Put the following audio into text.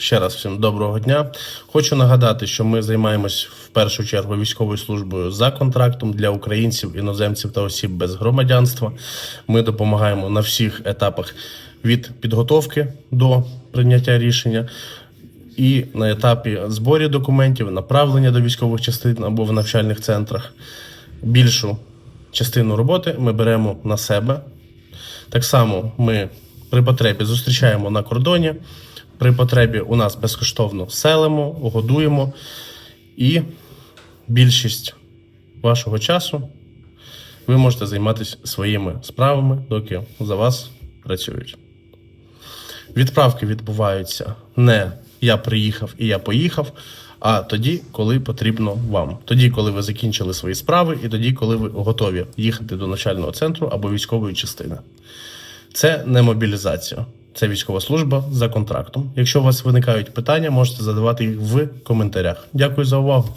Ще раз всім доброго дня. Хочу нагадати, що ми займаємось в першу чергу військовою службою за контрактом для українців, іноземців та осіб без громадянства. Ми допомагаємо на всіх етапах від підготовки до прийняття рішення і на етапі зборів документів, направлення до військових частин або в навчальних центрах. Більшу частину роботи ми беремо на себе. Так само ми при потребі зустрічаємо на кордоні. При потребі у нас безкоштовно селимо, годуємо. І більшість вашого часу ви можете займатися своїми справами, доки за вас працюють. Відправки відбуваються не я приїхав і я поїхав, а тоді, коли потрібно вам. Тоді, коли ви закінчили свої справи, і тоді, коли ви готові їхати до навчального центру або військової частини. Це не мобілізація, це військова служба за контрактом. Якщо у вас виникають питання, можете задавати їх в коментарях. Дякую за увагу.